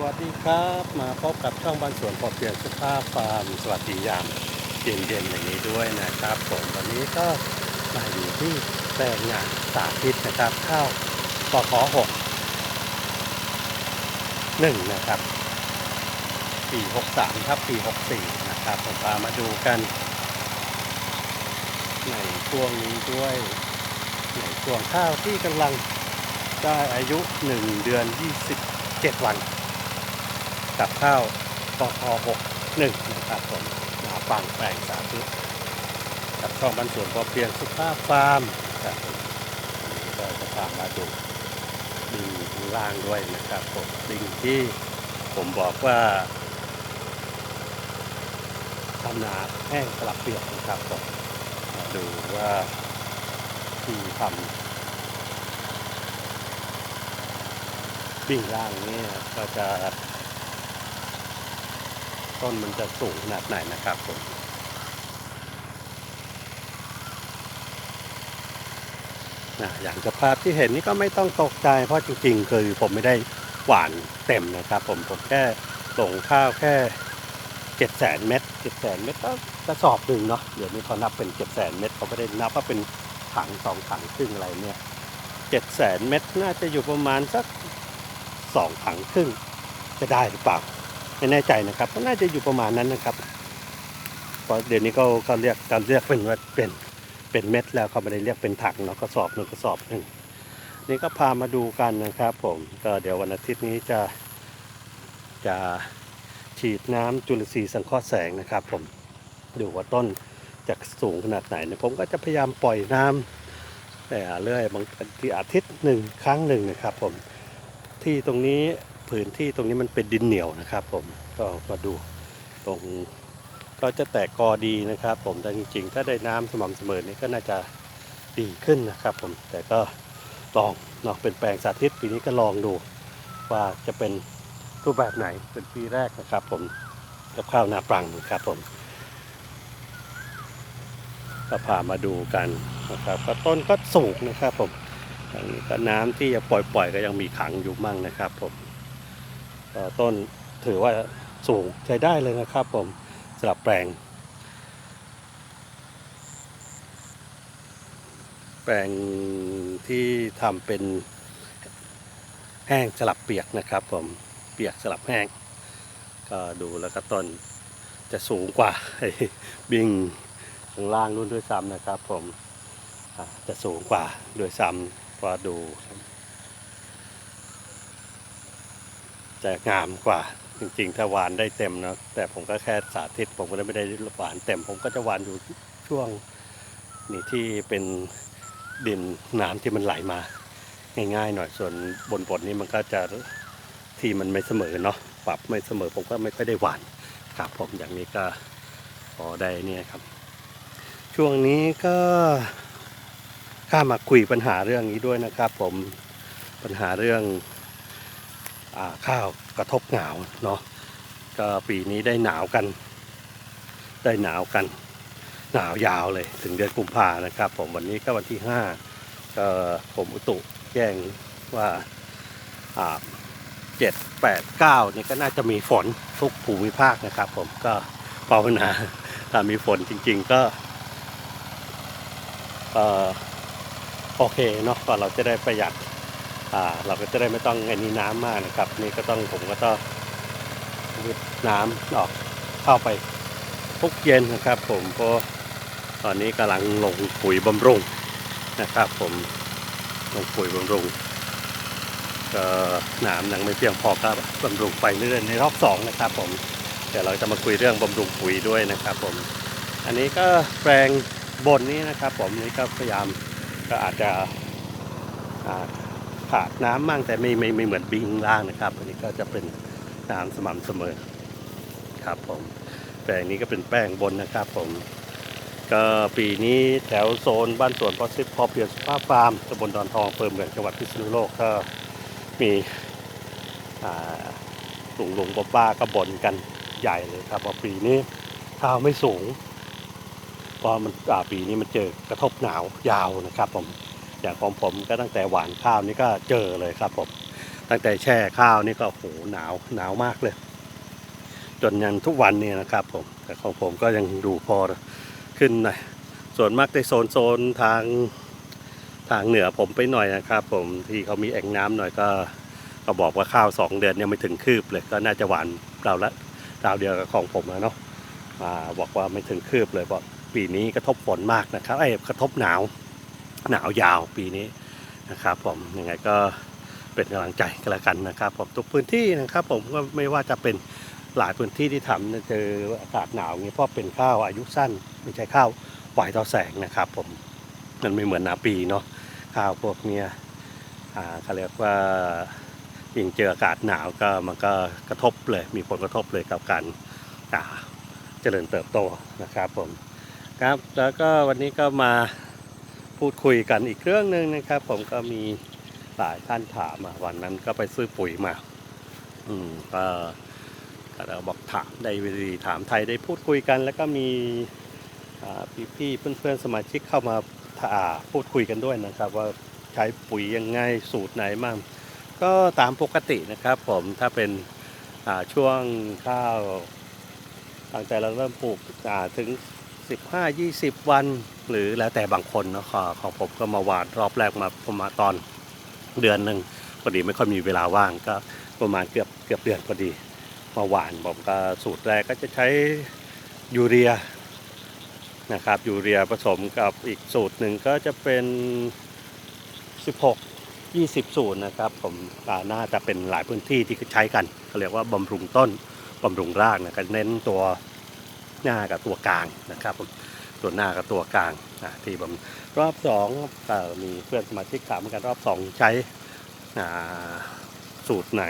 วัสดีครับ มาพบกับช่องบ้านสวนพอเพียงสุภาพฟาร์มสวัสดียามเย็นๆอย่างนี้ด้วยนะครับผมวันนี้ก็มาอยู่ที่แปลงงานสาธิตนะครับข้าวกขอหกหนึ่งนะครับปีหกสามครับปีหกสี่นะครับผมพามาดูกัน ในช่วงนี้ด้วยในช่วงข้าวที่กำลังได้อายุ 1 เดือน 27 วัน กับข้าวกท61นะครับผมนาปังแปลงสาธิตกับช่องบรรสวนพอเพียงสุภาพฟาร์มครับก็จะพามาดูดิงข้างล่างด้วยนะครับผมดิงที่ผมบอกว่าทำนาแห้งสลับเปียกนะครับผมมาดูว่าที่ทำบิ่งล่างนี่ก็จะ ต้นมันจะสูงขนาดไหนนะครับผมนะอย่างสภาพที่เห็นนี่ก็ไม่ต้องตกใจ เพราะจริงๆ คือผมไม่ได้หวานเต็มนะครับ ผมผมแค่ส่งข้าวแค่เจ็ดแสนเม็ดเจ็ดแสนเม็ดก็กระสอบหนึ่งเนาะเดี๋ยวนี้เขานับเป็นเจ็ดแสนเม็ดเขาไม่ได้นับว่าเป็นถังสองถังครึ่งอะไรเนี่ยเจ็ดแสนเม็ดน่าจะอยู่ประมาณสักสองถังครึ่งจะได้หรือเปล่า ไม่แน่ใจนะครับก็น่าจะอยู่ประมาณนั้นนะครับเพราะเดี๋ยวนี้เขาเขาเรียกการเรียกเป็นว่าเป็นเป็นเม็ดแล้วเขาไม่ได้เรียกเป็นถังเนาะกระสอบหนึ่งกระสอบหนึ่งนี่ก็พามาดูกันนะครับ ผมก็เดี๋ยววันอาทิตย์นี้จะจะฉีดน้ำจุลทรีย์สังเคราะห์แสงนะครับ ผมดูว่าต้นจะสูงขนาดไหนนี่ยผมก็จะพยายามปล่อยน้ำแต่เรื่อยบางทีอาทิตย์หนึ่งครั้งหนึ่งนะครับ ผมที่ตรงนี้ พื้นที่ตรงนี้มันเป็นดินเหนียวนะครับผมก็มาดูตรงก็จะแตกกอดีนะครับ ผมแต่จริงๆ ถ้าได้น้ำสม่ำเสมอนี่ก็น่าจะดีขึ้นนะครับผมแต่ก็ลองเนาะเป็นแปลงสาธิตปีนี้ก็ลองดูว่าจะเป็นรูปแบบไหนเป็นปีแรกนะครับ ผมกับข้าวนาปรังนะครับผมก็พามาดูกันนะครับก็ต้นก็สูงนะครับผมอันนี้ก็น้ำที่จะปล่อยๆก็ยังมีขังอยู่มั่งนะครับผม ต้นถือว่าสูงใช้ได้เลยนะครับผมสำหรับแปลง แปลงที่ทำเป็นแห้งสลับเปียกนะครับผมเปียกสลับแห้ง ก็ดูแล้วก็ต้นจะสูงกว่าบิงข้างล่างนู่นด้วยซ้ำนะครับผมจะสูงกว่าด้วยซ้ำพอดู จะงามกว่าจริงๆ ถ้าหวานได้เต็มนะแต่ผมก็แค่สาธิต ผมก็ไม่ได้หวานเต็ม ผมก็จะหวานอยู่ช่วงนี่ที่เป็นดินน้ำที่มันไหลมา ง่ายๆหน่อยส่วนบนบนนี้มันก็จะที่มันไม่เสมอเนาะปรับไม่เสมอผมก็ไม่ค่อยได้หวานครับผมอย่างนี้ก็พอได้เนี่ยครับ ช่วงนี้ก็ข้ามาคุยปัญหาเรื่องนี้ด้วยนะครับ ผมปัญหาเรื่อง ข้าวกระทบหนาวเนาะก็ปีนี้ได้หนาวกัน ได้หนาวกัน หนาวยาวเลยถึงเดือนกุมภานะครับ ผมวันนี้ก็วันที่ห้าก็ผมอุตุแจ้งว่าเจ็ดแปดเก้านี่ก็น่าจะมีฝนทุกภูมิภาคนะครับ ผมก็ภาวนาถ้ามีฝนจริง ๆ ก็โอเคเนาะก็เราจะได้ประหยัด เราก็จะได้ไม่ต้องไอ้นี่น้ำมากนะครับ นี่ก็ต้องผมก็ต้องวิดน้ำออกเข้าไปทุกเย็นนะครับ ผมเพราะตอนนี้กำลังลงปุ๋ยบำรุงนะครับ ผมลงปุ๋ยบำรุงก็น้ำยังไม่เพียงพอก็บำรุงไปเรื่อยๆในรอบสองนะครับ ผมเดี๋ยวเราจะมาคุยเรื่องบำรุงปุ๋ยด้วยนะครับ ผม อันนี้ก็แปลงบนนี้นะครับ ผมนี่ก็พยายามก็อาจจะ ขาดน้ำมั่งแต่ไม่ไม่ไม่เหมือนบิงล่างนะครับ อันนี้ก็จะเป็นน้ำสม่ำเสมอครับผมแปลงนี้ก็เป็นแป้งบนนะครับผม ก็ปีนี้แถวโซนบ้านสวนพอซิปพอเพียงสุภาพฟาร์มตำบลดอนทองอำเภอเมืองจังหวัดพิษณุโลกก็มีอ่าลุงลุงป้าป้าก็บ่นกันใหญ่เลยครับว่าปีนี้ข้าวไม่สูงเพราะมันปีนี้มันเจอกระทบหนาวยาวนะครับผม อย่างของผมก็ตั้งแต่หวานข้าวนี่ก็เจอเลยครับผมตั้งแต่แช่ข้าวนี่ก็โหหนาวหนาวมากเลย จนยันทุกวันเนี่ยนะครับผมแต่ของผมก็ยังดูพอขึ้นหน่อยส่วนมากในโซนโซนทางทางเหนือผมไปหน่อยนะครับ ผมที่เขามีแอ่งน้ำหน่อยก็ก็บอกว่าข้าวสองเดือนยังไม่ถึงคืบเลยก็น่าจะหวานเราละราวเดียวกับของผมแล้วเนาะบอกว่าไม่ถึงคืบเลยบอกปีนี้กระทบฝนมากนะครับไอ้กระทบหนาว หนาวยาวปีนี้นะครับผมยังไงก็เป็นกำลังใจกันละกันนะครับผมทุกพื้นที่นะครับผมก็ไม่ว่าจะเป็นหลายพื้นที่ที่ทำเจออากาศหนาวอย่างนี้เพราะเป็นข้าวอายุสั้นไม่ใช่ข้าวปล่อยต่อแสงนะครับ ผมมันไม่เหมือนนาปีเนาะข้าวพวกเนี้ยอ่าเขาเรียกว่ายิ่งเจออากาศหนาวก็มันก็กระทบเลย มีผลกระทบเลยกับการเจริญเติบโตนะครับผมครับแล้วก็วันนี้ก็มา พูดคุยกันอีกเรื่องหนึ่งนะครับ ผมก็มีหลายท่านถามมาวันนั้นก็ไปซื้อปุ๋ยมา อืมก็ก็เราบอกถามได้วิธีถามไทยได้พูดคุยกัน แล้วก็มีอ่พี่ๆเพื่อนๆสมาชิกเข้ามาอ่าพูดคุยกันด้วยนะครับ ว่าใช้ปุ๋ยยังไงสูตรไหนมั่งก็ตามปกตินะครับ ผมถ้าเป็นช่วงข้าวตั้งแต่เราเริ่มปลูกถึง 15-20 วัน หรือแล้วแต่บางคนนะของของผมก็มาหวานรอบแรกมาประมาณตอนเดือนหนึ่งพอดีไม่ค่อยมีเวลาว่างก็ประมาณเกือบเกือบเดือนพอดีมาหวานผมก็สูตรแรกก็จะใช้ยูเรียนะครับยูเรียผสมกับอีกสูตรหนึ่งก็จะเป็น 16 20 สูตรนะครับ ผมน่าจะเป็นหลายพื้นที่ที่ใช้กันเขาเรียกว่าบำรุงต้นบำรุงรากนะก็เน้นตัว หน้ากับตัวกลางนะครับผมตัวหน้ากับตัวกลางนะที่ผมรอบสองอมีเพื่อนสมาชิกถามเหมือนกันรอบสองใช้สูตรไหน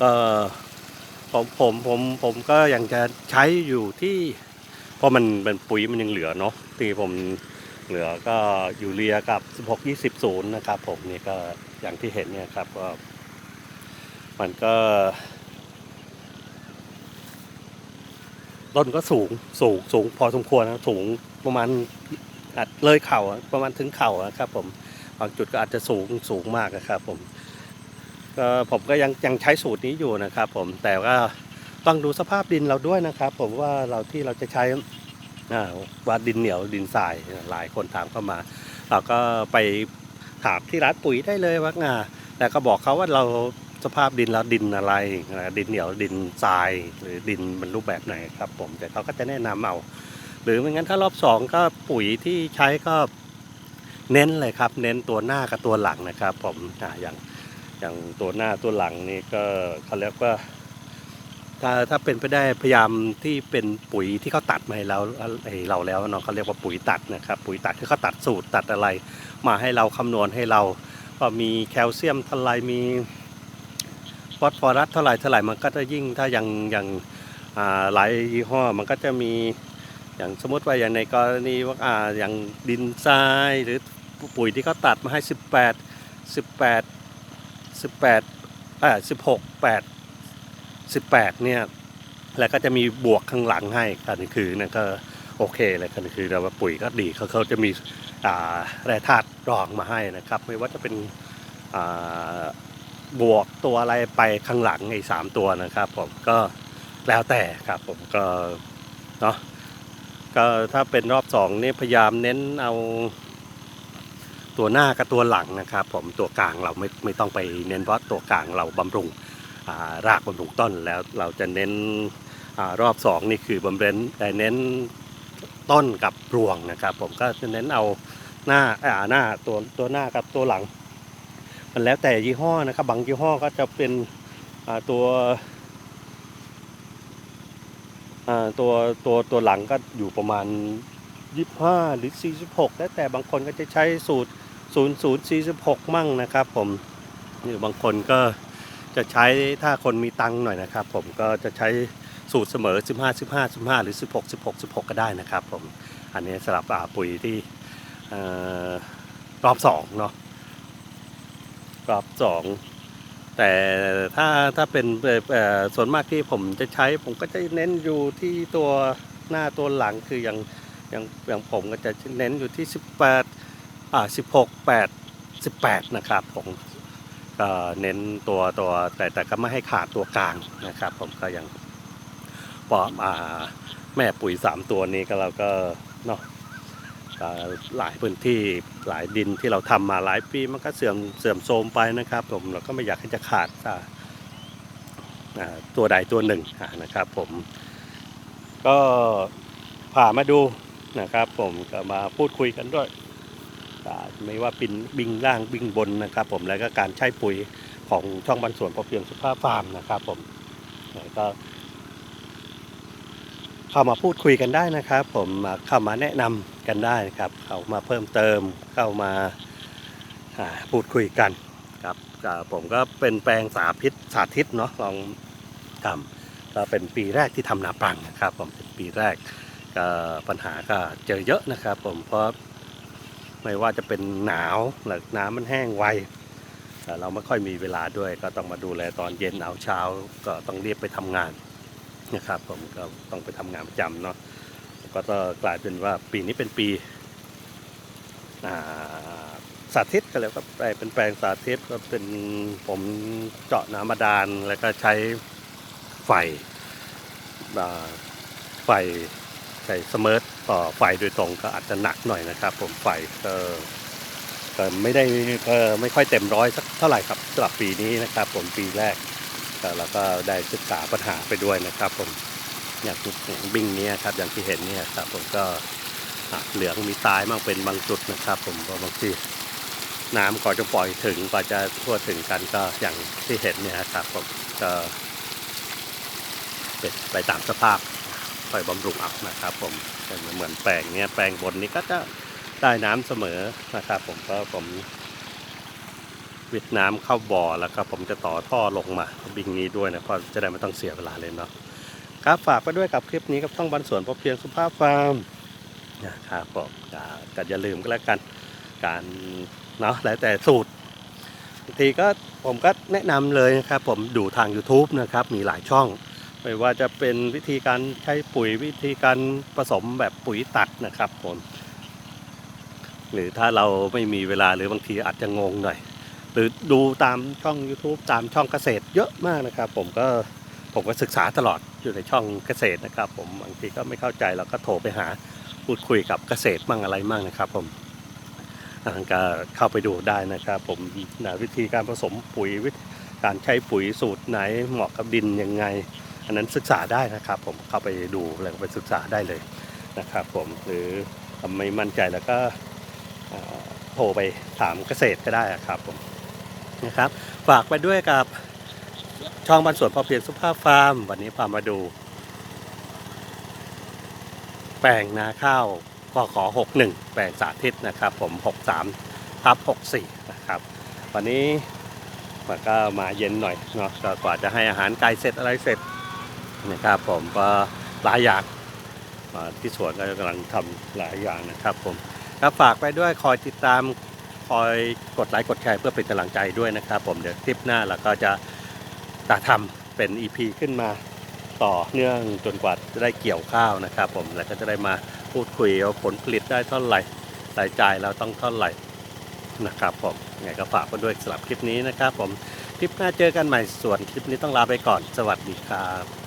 ก็ผมผมผมผมก็ยังจะใช้อยู่ที่เพราะมันเป็นปุ๋ยมันยังเหลือเนาะที่ผมเหลือก็อยู่เรียกับ 16 20ศูนย์นะครับ ผมนี่ก็อย่างที่เห็นเนี่ยครับก็มันก็ ต้นก็สูงสูงสูงพอสมควรนะสูงประมาณอาจเลยเข่าประมาณถึงเข่าอะครับผมบางจุดก็อาจจะสูงสูงมากนะครับผมก็ผมก็ยังยังใช้สูตรนี้อยู่นะครับผมแต่ว่าต้องดูสภาพดินเราด้วยนะครับ ผมว่าเราที่เราจะใช้ว่าดินเหนียวดินทรายหลายคนถามเข้ามา เราก็ไปถามที่ร้านปุ๋ยได้เลยว่าอ่าแต่ก็บอกเขาว่าเรา สภาพดินแล้วดินอะไรดินเหนียวดินทราย หรือดินมันรูปแบบไหนครับผมแต่เขาก็จะแนะนำเอา หรือไม่งั้นถ้ารอบสองก็ปุ๋ยที่ใช้ก็เน้นเลยครับ เน้นตัวหน้ากับตัวหลังนะครับ ผมอย่างอย่างตัวหน้าตัวหลังนี่ก็เขาเรียกว่าถ้าถ้าเป็นไปได้พยายามที่เป็นปุ๋ยที่เขาตัดมาให้เราให้เราแล้วเนาะเขาเรียกว่าปุ๋ยตัดนะครับ ปุ๋ยตัดที่เขาตัดสูตรตัดอะไร มาให้เราคำนวณให้เราว่ามีแคลเซียมเท่าไรมี ฟอสฟอรัสเท่าไหร่เท่าไหร่มันก็จะยิ่งถ้าอย่างอย่างหลายยี่ห้อมันก็จะมีอย่างสมมติว่าอย่างในกรณีว่าอย่างดินทรายหรือปุ๋ยที่เขาตัดมาให้ 18 18 18อ่า16 8 18เนี่ยแล้วก็จะมีบวกข้างหลังให้กันคือนั่นก็โอเคเลยกันคือเราว่าปุ๋ยก็ดีเขาเขาจะมีอ่าแร่ธาตุรองมาให้นะครับ ไม่ว่าจะเป็นอ่า บวกตัวอะไรไปข้างหลังไอ้สามตัวนะครับผมก็แล้วแต่ครับผมก็เนาะก็ถ้าเป็นรอบสองนี่พยายามเน้นเอาตัวหน้ากับตัวหลังนะครับ ผมตัวกลางเราไม่ไม่ต้องไปเน้นเพราะตัวกลางเราบำรุงารากบำรุงต้นแล้วเราจะเน้นอรอบสองนี่คือบำเร็ญแต่เน้นต้นกับรวงนะครับ ผมก็จะเน้นเอาหน้าอ่าหน้าตัวตัวหน้ากับตัวหลัง มันแล้วแต่ยี่ห้อนะครับ บางยี่ห้อก็จะเป็นตัวตัวตัวตัวหลังก็อยู่ประมาณ 25 หรือ 46 แล้วแต่บางคนก็จะใช้สูตร 0046 มั่งนะครับ ผมหรือบางคนก็จะใช้ถ้าคนมีตังค์หน่อยนะครับ ผมก็จะใช้สูตรเสมอ 15 15 15 หรือ 16 16 16 ก็ได้นะครับ ผมอันนี้สำหรับปุ๋ยที่อรอบสองเนาะ รอบสองแต่ถ้าถ้าเป็นส่วนมากที่ผมจะใช้ ผมก็จะเน้นอยู่ที่ตัวหน้าตัวหลังคืออย่างอย่างอย่างผมก็จะเน้นอยู่ที่ 18อ่า16 8 18 นะครับผมก็เน้นตัวตัวแต่แต่ก็ไม่ให้ขาดตัวกลางนะครับ ผมก็ยังปอมอ่าแม่ปุ๋ยสามตัวนี้ก็เราก็เนาะ หลายพื้นที่หลายดินที่เราทำมาหลายปีมันก็เสื่อมเสื่อมโทรมไปนะครับ ผมเราก็ไม่อยากให้จะขาดตัวใดตัวหนึ่งนะครับ ผมก็พามาดูนะครับ ผมก็มาพูดคุยกันด้วยไม่ว่าปินบิงล่างบิงบนนะครับ ผมแล้วก็การใช้ปุ๋ยของช่องบรรส่วนพอเพียงสุภาพฟาร์มนะครับ ผมก็ เข้ามาพูดคุยกันได้นะครับ ผมเข้ามาแนะนำกันได้ครับ เข้ามาเพิ่มเติมเข้ามาพูดคุยกันครับผมก็เป็นแปลงสาธิตสาธิตเนาะลองทำก็เป็นปีแรกที่ทำนาปรังนะครับ ผมเป็นปีแรกก็ปัญหาก็เจอเยอะนะครับ ผมเพราะไม่ว่าจะเป็นหนาวหรือน้ำมันแห้งไวเราไม่ค่อยมีเวลาด้วย ก็ต้องมาดูแลตอนเย็นเอาเช้าก็ต้องรีบไปทำงาน นะครับผมก็ต้องไปทำงานประจำเนาะก็ต้องกลายเป็นว่าปีนี้เป็นปีสาธิตก็เลยก็แปลเป็นแปลงสาธิตก็เป็นผมเจาะน้ำบาดาลแล้วก็ใช้ไฟไฟใส่สมิร์ตต่อไฟโดยตรงก็อาจจะหนักหน่อยนะครับ ผมไฟก็ก็ไม่ได้ก็ไม่ค่อยเต็มร้อยสักเท่าไหร่ครับสำหรับปีนี้นะครับ ผมปีแรก ก็เราก็ได้ศึกษาปัญหาไปด้วยนะครับผมอย่างอย่งบิงนี้ครับอย่างที่เห็นเนี่ยครับผมก็เหลืองมีตายมากเป็นบางจุดนะครับ ผมบางทีน้ำก่อนจะปล่อยถึงกว่าจะทั่วถึงกันก็อย่างที่เห็นเนี่ยครับผมก็เป็นไปตามสภาพคอยบำรุงเอานะครับ ผมเป็นเหมือนแปลงเนี้ยแปลงบนนี้ก็จะได้น้ำเสมอนะครับ ผมก็ผม วิดน้ำเข้าบ่อแล้วก็ผมจะต่อท่อลงมาบิงนี้ด้วยนะเพราะจะได้ไม่ต้องเสียเวลาเลยเนาะครับฝากไปด้วยกับคลิปนี้กับต้องบันสวนพอเพียงสุภาพฟาร์มนะครับผมก็ก็อย่าลืมก็แล้วกันการเนาะแล้วแต่สูตรบางทีก็ผมก็แนะนำเลยนะครับ ผมดูทาง YouTube นะครับ มีหลายช่อง ไม่ว่าจะเป็นวิธีการใช้ปุ๋ยวิธีการผสมแบบปุ๋ยตัดนะครับผมหรือถ้าเราไม่มีเวลาหรือบางทีอาจจะงงหน่อย รือดูตามช่อง YouTube ตามช่องเกษตรเยอะมากนะครับ ผมก็ผมก็ศึกษาตลอดอยู่ในช่องเกษตรนะครับ ผมบางทีก็ไม่เข้าใจเราก็โทรไปหาพูดคุยกับเกษตรมั่งอะไรมั่งนะครับ ผมก็เข้าไปดูได้นะครับ ผมนะวิธีการผสมปุ๋ยวิธีการใช้ปุ๋ยสูตรไหนเหมาะกับดินยังไง อันนั้นศึกษาได้นะครับ ผมเข้าไปดูแล้วไปศึกษาได้เลยนะครับ ผมหรือทำไม่มั่นใจแล้วก็โทรไปถามเกษตรก็ได้ครับผม นะครับ ฝากไปด้วยกับช่องบรรสวนพอเพียงสุภาพฟาร์ม วันนี้พามาดู แปลงนาข้าวกขอ61 แปลงสาธิตนะครับ ผม 63ทับ64 นะครับ วันนี้มันก็มาเย็นหน่อยเนาะก็กว่าจะให้อาหารไก่เสร็จอะไรเสร็จนะครับผมก็หลายอย่างที่สวนก็กำลังทำหลายอย่างนะครับผมครับฝากไปด้วยคอยติดตาม คอยกดไลค์กดแชร์เพื่อเป็นกำลังใจด้วยนะครับผมเดี๋ยวคลิปหน้าเราก็จะตาทำเป็น EP ขึ้นมาต่อเนื่องจนกว่าจะได้เกี่ยวข้าวนะครับผมแล้วก็จะได้มาพูดคุยว่าผลผลิตได้เท่าไหร่รายจ่ายเราต้องเท่าไหร่นะครับผมยังไงก็ฝากไปด้วยสำหรับคลิปนี้นะครับผมคลิปหน้าเจอกันใหม่ส่วนคลิปนี้ต้องลาไปก่อน สวัสดีครับ